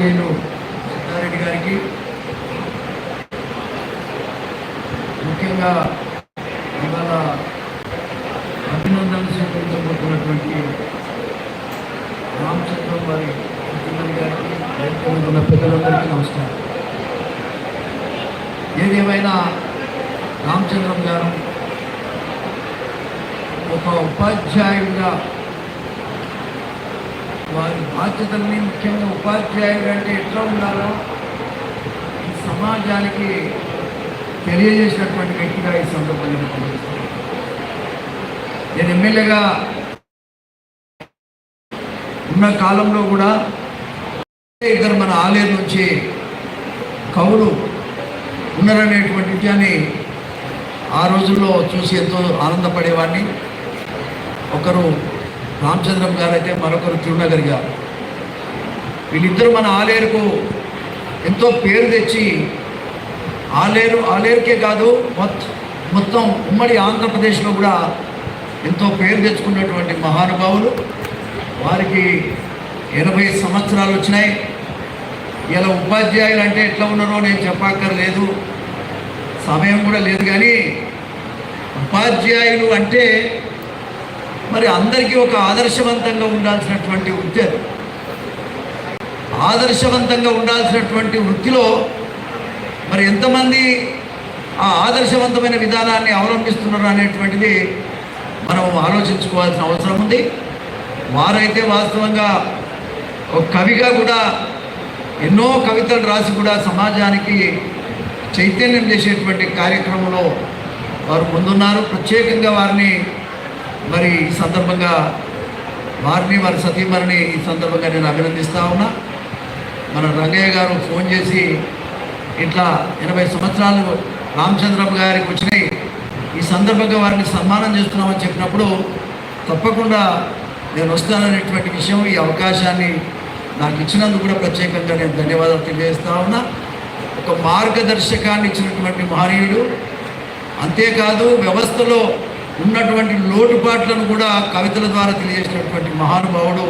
నేను సిద్ధారెడ్డి గారికి ముఖ్యంగా ఇవాళ అభినందనలు స్వీకరించబోతున్నటువంటి రామచంద్రం వారి ముఖ్యమంత్రి గారికి ఉన్న పెద్దలందరికీ నమస్కారం. ఏదేమైనా రామచంద్రం గారు ఒక ఉపాధ్యాయుడిగా వారి బాధ్యతల్ని ముఖ్యంగా ఉపాధ్యాయుడు అంటే ఎట్లా ఉండాలో ఈ సమాజానికి తెలియజేసినటువంటి వ్యక్తిగా ఈ సందర్భంగా నేను నేను ఎమ్మెల్యేగా ఉన్న కాలంలో కూడా ఇద్దరు మన ఆలయం నుంచి కవులు ఉన్నారనేటువంటి విషయాన్ని ఆ రోజుల్లో చూసి ఎంతో ఆనందపడేవాడిని. ఒకరు రామచంద్రం గారు అయితే మరొకరు తిరునగర్ గారు వీళ్ళిద్దరూ మన ఆలేరుకు ఎంతో పేరు తెచ్చి ఆలేరు ఆలేరుకే కాదు మొత్తం మొత్తం ఉమ్మడి ఆంధ్రప్రదేశ్లో కూడా ఎంతో పేరు తెచ్చుకున్నటువంటి మహానుభావులు. వారికి ఎనభై సంవత్సరాలు వచ్చినాయి. ఇలా ఉపాధ్యాయులు అంటే ఎట్లా ఉన్నారో నేను చెప్పక్కర్లేదు. సమయం కూడా లేదు కానీ ఉపాధ్యాయులు అంటే మరి అందరికీ ఒక ఆదర్శవంతంగా ఉండాల్సినటువంటి వృత్తి అది. ఆదర్శవంతంగా ఉండాల్సినటువంటి వృత్తిలో మరి ఎంతమంది ఆ ఆదర్శవంతమైన విధానాన్ని అవలంబిస్తున్నారు అనేటువంటిది మనం ఆలోచించుకోవాల్సిన అవసరం ఉంది. వారైతే వాస్తవంగా ఒక కవిగా కూడా ఎన్నో కవితలు రాసి కూడా సమాజానికి చైతన్యం చేసేటువంటి కార్యక్రమంలో వారు ముందున్నారు. ప్రత్యేకంగా వారిని మరి ఈ సందర్భంగా వారిని వారి సతీమణిని ఈ సందర్భంగా నేను అభినందిస్తూ ఉన్నా. మన రంగయ్య గారు ఫోన్ చేసి ఇట్లా ఎనభై సంవత్సరాలు రామచంద్రబాబు గారికి వచ్చినాయి. ఈ సందర్భంగా వారిని సన్మానం చేస్తున్నామని చెప్పినప్పుడు తప్పకుండా నేను వస్తాననేటువంటి విషయం ఈ అవకాశాన్ని నాకు ఇచ్చినందుకు కూడా ప్రత్యేకంగా నేను ధన్యవాదాలు తెలియజేస్తా ఉన్నా. ఒక మార్గదర్శకాన్ని ఇచ్చినటువంటి మహనీయుడు. అంతేకాదు వ్యవస్థలో ఉన్నటువంటి లోటుపాట్లను కూడా కవితల ద్వారా తెలియజేసినటువంటి మహానుభావుడు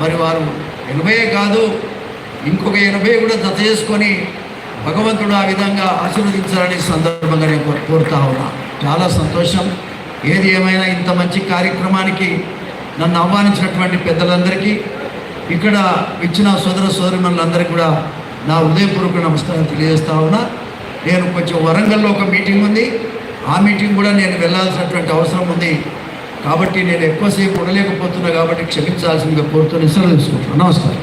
మరి వారు ఎనభై కాదు ఇంకొక ఎనభై కూడా జత చేసుకొని భగవంతుడు ఆ విధంగా ఆశీర్వదించాలని సందర్భంగా నేను కోరుతా ఉన్నా. చాలా సంతోషం. ఏది ఏమైనా ఇంత మంచి కార్యక్రమానికి నన్ను ఆహ్వానించినటువంటి పెద్దలందరికీ ఇక్కడ ఇచ్చిన సోదర సోదరిమణులందరికీ కూడా నా హృదయపూర్వక నమస్కారం తెలియజేస్తా ఉన్నా. నేను కొంచెం వరంగల్లో ఒక మీటింగ్ ఉంది. ఆ మీటింగ్ కూడా నేను వెళ్ళాల్సినటువంటి అవసరం ఉంది. కాబట్టి నేను ఎక్కువసేపు ఉండలేకపోతున్నా కాబట్టి క్షమించాల్సిందిగా కోరుతూ నిశ్చయం తీసుకుంటున్నాను నమస్కారం.